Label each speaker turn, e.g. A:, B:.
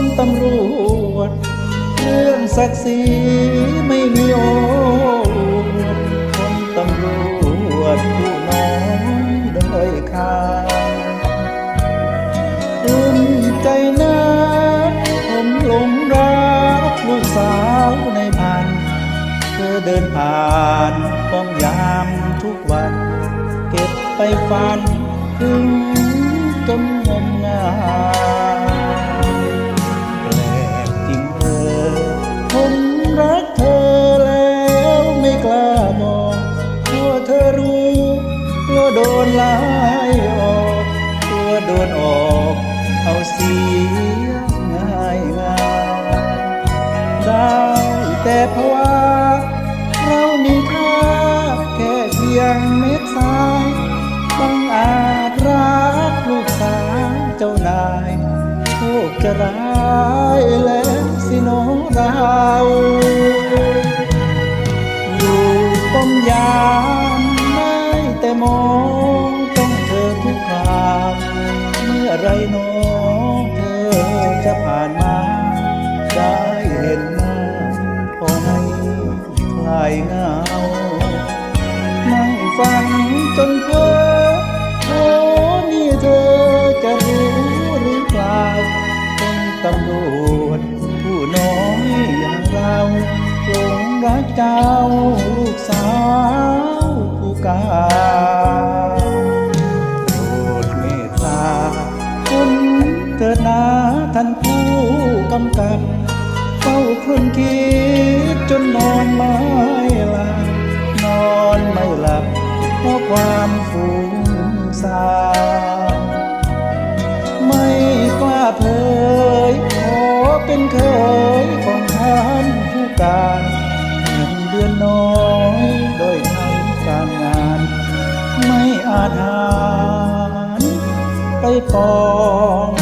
A: นตำรวจเรื่องศักดิ์ศรีไม่มีโอคนตำรวจผู้น้อยด้อยค่าอุ่นใจนะผมหลงรักลูกสาวในพัน เธอเดินผ่านป้อมยามทุกวัน เก็บไปฝันถึงจนงมงาย โดนไล่ออกกลัวโดนออกเอาเสียง่ายง่ายได้แต่เพราะว่าเรามีค่าแค่เพียงเม็ดทรายบังอาจรักลูกสาวเจ้านายโชคจะร้ายแล้ว ไรหนอเธอจะผ่านมาได้เห็นหน้าพอให้คลายเหงา นั่งฟังจนเพ้อโอ้นี่เธอจะรู้หรือเปล่าเป็นตำรวจผู้น้อยอย่างเราหลงรักเจ้าลูกสาวผู้กา กำกับเฝ้าครุ่นคิดจนนอนไม่หลับนอนไม่หลับเพราะความฟุ้งซ่านไม่กล้าเผยขอเป็นเคยของท่านผู้การเงินเดือนน้อยโดยทำการงาน ไม่อาจหารไปปองดอง